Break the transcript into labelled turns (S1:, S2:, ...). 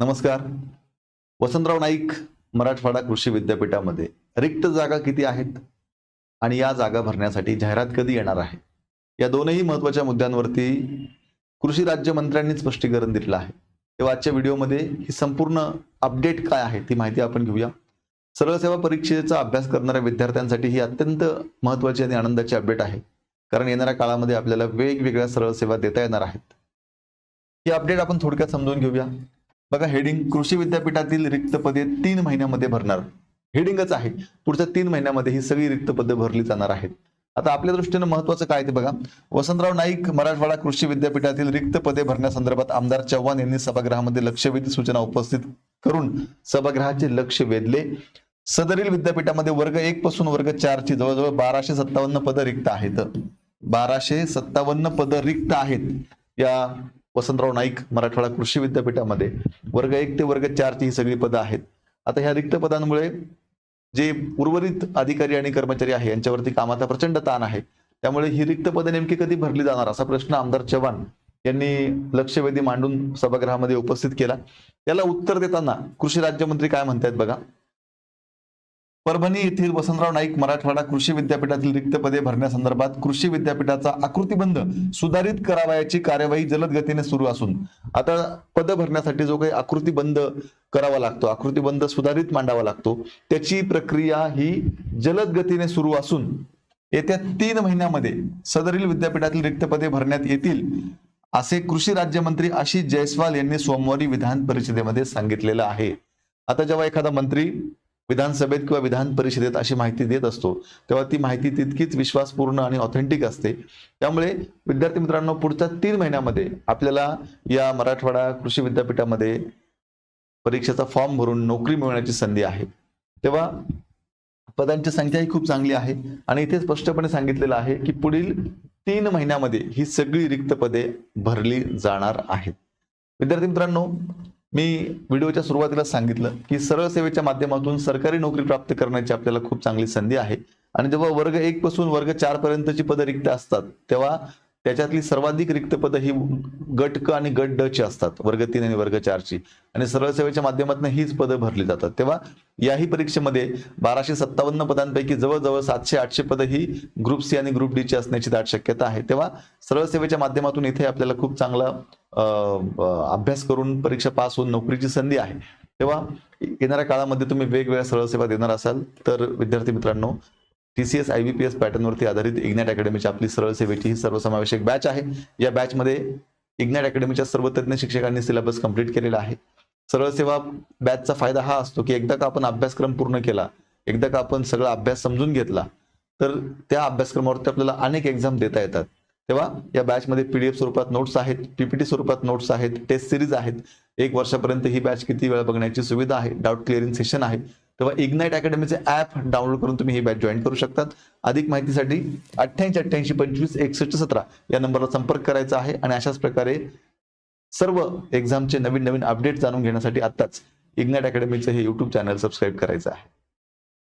S1: नमस्कार. वसंतराव नाईक मराठवाडा कृषी विद्यापीठामध्ये रिक्त जागा किती आहेत? आणि या जागा भरण्यासाठी जाहिरात कधी येणार आहे? या दोनही महत्त्वाच्या मुद्द्यांवरती कृषी राज्यमंत्र्यांनी स्पष्टीकरण दिलेलं आहे. तेव्हा आजच्या व्हिडिओमध्ये ही संपूर्ण अपडेट काय आहे ती माहिती आपण घेऊया. सरळ सेवा परीक्षेचा अभ्यास करणाऱ्या विद्यार्थ्यांसाठी ही अत्यंत महत्वाची आणि आनंदाची अपडेट आहे. कारण येणाऱ्या काळामध्ये आपल्याला वेगवेगळ्या सरळ सेवा देता येणार आहेत. ही अपडेट आपण थोडक्यात समजून घेऊया. बघा हेडिंग कृषी विद्यापीठातील रिक्त पदे तीन महिन्यामध्ये भरणार. हेडिंगच आहे. पुढच्या तीन महिन्यामध्ये ही सगळी रिक्त पदे भरली जाणार आहेत. आता आपल्या दृष्टीने महत्वाचं काय ते बघा. वसंतराव नाईक मराठवाडा कृषी विद्यापीठातील रिक्त पदे भरण्यासंदर्भात आमदार चव्हाण यांनी सभागृहामध्ये लक्षवेधी सूचना उपस्थित करून सभागृहाचे लक्ष वेधले. सदरील विद्यापीठामध्ये वर्ग एक पासून वर्ग चार ची जवळजवळ बाराशे सत्तावन्न पदं रिक्त आहेत. बाराशे सत्तावन्न पदं रिक्त आहेत. या वसंतराव नाईक मराठवाडा कृषी विद्यापीठामध्ये वर्ग एक ते वर्ग चारची ही सगळी पदं आहेत. आता ह्या रिक्त पदांमुळे जे उर्वरित अधिकारी आणि कर्मचारी आहे यांच्यावरती कामाचा प्रचंड ताण आहे. त्यामुळे ही रिक्त पदे नेमकी कधी भरली जाणार? असा प्रश्न आमदार चव्हाण यांनी लक्षवेधी मांडून सभागृहामध्ये उपस्थित केला. त्याला उत्तर देताना कृषी राज्यमंत्री काय म्हणतायत बघा? परभणी येथील वसंतराव नाईक मराठवाडा कृषी विद्यापीठातील रिक्त पदे भरण्यासंदर्भात कृषी विद्यापीठाचा आकृतीबंध सुधारित करावयाची कार्यवाही जलद गतीने सुरू असून आता पद भरण्यासाठी जो काही आकृतीबंध करावा लागतो आकृतीबंध सुधारित मांडावा लागतो त्याची प्रक्रिया ही जलद गतीने सुरू असून येत्या तीन महिन्यामध्ये सदरील विद्यापीठातील रिक्त पदे भरण्यात येतील असे कृषी राज्यमंत्री आशिष जयस्वाल यांनी सोमवारी विधान परिषदेमध्ये सांगितलेलं आहे. आता जेव्हा एखादा मंत्री विधानसभेत किंवा विधान परिषदेत अशी माहिती देत असतो तेव्हा ती माहिती तितकीच विश्वासपूर्ण आणि ऑथेंटिक असते. त्यामुळे विद्यार्थी मित्रांनो पुढच्या तीन महिन्यामध्ये आपल्याला या मराठवाडा कृषी विद्यापीठामध्ये परीक्षेचा फॉर्म भरून नोकरी मिळवण्याची संधी आहे. तेव्हा पदांची संख्या ही खूप चांगली आहे आणि इथे स्पष्टपणे सांगितलेलं आहे की पुढील तीन महिन्यामध्ये ही सगळी रिक्त पदे भरली जाणार आहेत. विद्यार्थी मित्रांनो मी व्हिडिओच्या सुरुवातीला सांगितलं की सरळ सेवेच्या माध्यमातून सरकारी नोकरी प्राप्त करण्याची आपल्याला खूप चांगली संधी आहे. आणि जेव्हा वर्ग एक पासून वर्ग चार पर्यंतची पदं रिक्त असतात तेव्हा त्याच्यातली सर्वाधिक रिक्त पदं ही गट क आणि गट ड ची असतात वर्ग तीन आणि वर्ग चारची आणि सरळ सेवेच्या माध्यमातून हीच पदं भरली जातात. तेव्हा याही परीक्षेमध्ये बाराशे सत्तावन्न पदांपैकी जवळजवळ सातशे आठशे पदं ही ग्रुप सी आणि ग्रुप डी ची असण्याची दाट शक्यता आहे. तेव्हा सरळ सेवेच्या माध्यमातून इथे आपल्याला खूप चांगला अभ्यास करून परीक्षा पास होऊन नोकरीची संधी आहे. तेव्हा येणाऱ्या काळामध्ये तुम्ही वेगवेगळ्या सरळ सेवा देणार असाल. तर विद्यार्थी मित्रांनो T C S I B P S पॅटर्नवरती आधारित इग्नॅट अकॅडमीची आपली सरळ सेवेची ही सर्वसमावेशक बॅच आहे. या बॅचमध्ये इग्नॅट अकॅडमीच्या सर्व तज्ज्ञ शिक्षकांनी सिलेबस कंप्लीट केलेला आहे. सरळ सेवा बॅचचा फायदा हा असतो की एकदा का आपण अभ्यासक्रम पूर्ण केला एकदा का आपण सगळा अभ्यास समजून घेतला तर त्या अभ्यासक्रमावरती आपल्याला अनेक एक्झाम देता येतात. तेव्हा या बॅचमध्ये पीडीएफ स्वरूपात नोट्स आहेत पीपीटी स्वरूपात नोट्स आहेत टेस्ट सिरीज आहेत. एक वर्षापर्यंत ही बॅच किती वेळा बघण्याची सुविधा आहे डाऊट क्लिअरिंग सेशन आहे. तेव्हा इग्नाईट अकॅडमीचे ॲप डाउनलोड करून तुम्ही ही बॅच जॉईन करू शकतात. अधिक माहितीसाठी अठ्ठ्याऐंशी अठ्ठ्याऐंशी पंचवीस एकसष्ट सतरा या नंबरला संपर्क करायचा आहे आणि अशाच प्रकारे सर्व एक्झामचे नवीन नवीन अपडेट जाणून घेण्यासाठी आत्ताच इग्नाईट अकॅडमीचं हे यूट्यूब चॅनल सबस्क्राईब करायचं आहे.